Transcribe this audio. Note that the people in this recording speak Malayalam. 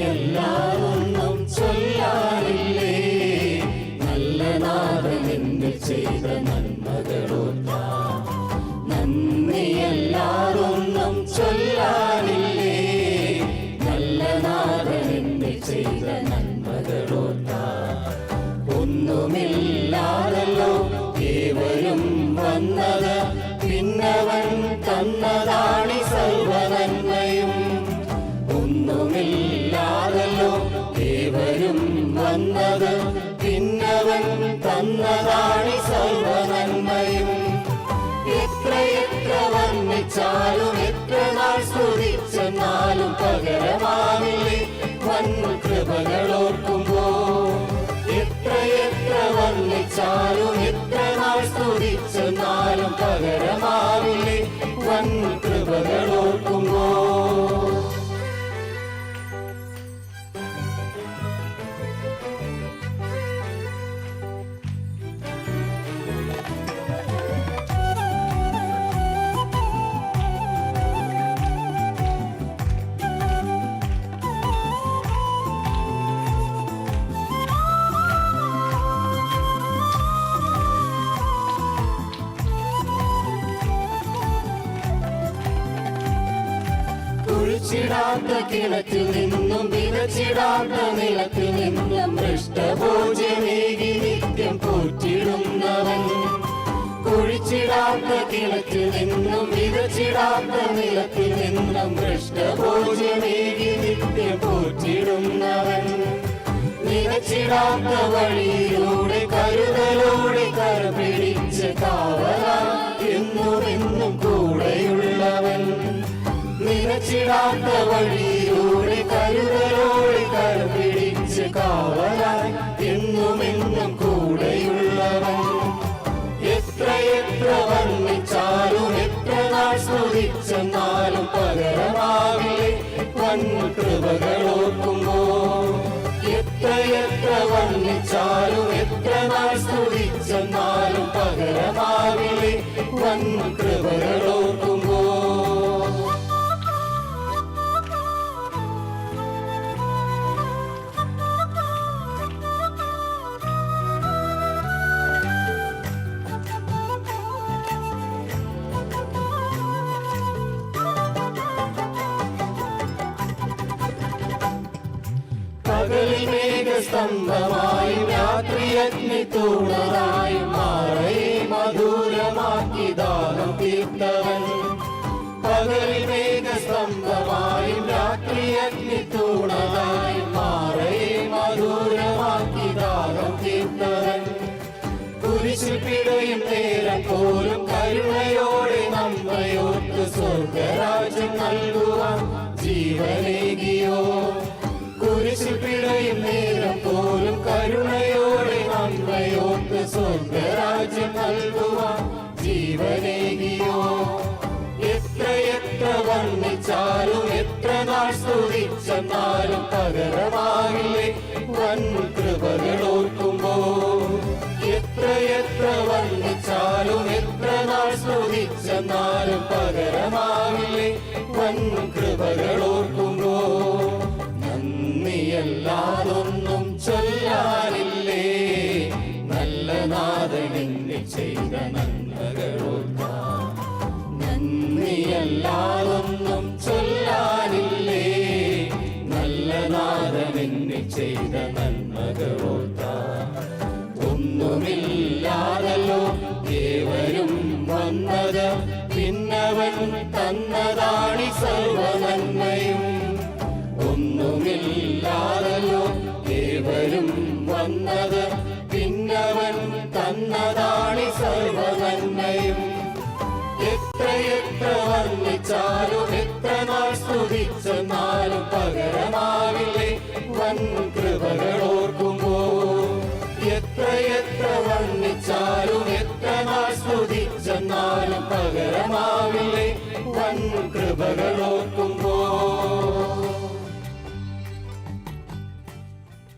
നീയല്ലാതൊന്നും ചൊല്ലാറില്ലേ? നല്ല നാഥനെന്നിൽ ചെയ്ത നന്മകളോർത്ത വന്നത് പിന്നവൻ തന്നതാണി സർവനന്മയും. ഒന്നുമില്ലാതല്ലോ ഏവരും വന്നത് പിന്നവൻ തന്നതാണി സർവനന്മയും. എത്രയെത്ര വർണിച്ചാലും എത്ര നാൾ സ്തുതിച്ചെന്നാലും പകരമാവില്ലേ സ്തുതിച്ചെന്നാലും പകരമാവില്ലേ വൻ കൃപകളോർക്കുമ്പോ കുഴിച്ചിടാത്ത കിണറ്റിൽ നിന്നും വിതച്ചിടാത്ത നിലത്തിൽ നിന്നും പൃഷ്ഠഭോജനേകി നിത്യം പോറ്റിടുന്നവൻ. കുഴിച്ചിടാത്ത കിണറ്റിൽ നിന്നും വിതച്ചിടാത്ത നിലത്തിൽ നിന്നും പൃഷ്ഠഭോജനേകി നിത്യം പോറ്റിടുന്നവൻ. നിലച്ചിടാത്ത വഴിയിലൂടെ കരുതലോടെ കര പിടിച്ച് കാവലാൻ എന്നും എന്നും കൂടെയുള്ളവൻ. നിലച്ചിടാത്ത വഴിയോടെ കരുതലോടെ കരപിടിച്ച് കാവലായി. എന്നും കൂടെയുള്ളവൻ. എത്ര എത്ര വർണിച്ചാലും എത്ര നാൾ സ്തുതിച്ചെന്നാലും പകരമാവില്ലേ വൻ കൃപകളോർക്കുമ്പോ എത്ര എത്ര വർണിച്ചാലും എത്ര നാൾ സ്തുതിച്ചെന്നാലും പകരമാവില്ലേ വൻ പകലിൽ മേഘസ്തംഭമായും രാത്രി അഗ്നി തൂണറായും മാറയെ മധുരമാക്കി ദാനം തീർത്തവൻ. പകലിൽ മേഘസ്തംഭമായും രാത്രി അഗ്നി തൂണറായും മാറയെ മധുരമാക്കി ദാനം തീർത്തവൻ. കുരിശിൽ പിടയും നേരം പോലും കരുണയോടെ നമ്മയോർത്ത് സ്വർഗരാജ്യം നൽകുവാൻ ജീവനേകിയോ എത്ര എത്ര വർണിച്ചാലും എത്ര നാൾ സ്തുതിച്ചെന്നാലും പകരമാകില്ലേ? വൻ കൃപകളോർക്കുമ്പോ എത്ര എത്ര വർണിച്ചാലും എത്ര നാൾ സ്തുതിച്ചെന്നാലും പകരമാകില്ലേ? വൻ കൃപകളോർക്കുമ്പോ നന്ദിയല്ലാതൊന്നും ചൊല്ലാനില്ലേ? നല്ല ചെയ്ത നന്മകളോർക്കാം നന്ദിയല്ലാതൊന്നും ചൊല്ലാനില്ലേ? നല്ല നാഥനെന്നെ ചെയ്ത നന്മകളോർത്ത ഒന്നുമില്ലാതല്ലോ ഏവരും വന്നത് പിന്നവൻ തന്നതാണി സർവനന്മയും ഒന്നുമില്ലാതല്ലോ ഏവരും വന്നത് പിന്നവൻ തന്നതാണി സർവനന്മയും എത്ര എത്ര വർണിച്ചാലും എത്ര നാൾ സ്തുതിച്ചെന്നാലും പകരമാവില്ലേ? വൻ കൃപകളോർക്കുമ്പോ എത്ര എത്ര വർണിച്ചാലും എത്ര നാൾ സ്തുതിച്ചെന്നാലും പകരമാവില്ലേ? വൻ കൃപകളോർക്കുമ്പോ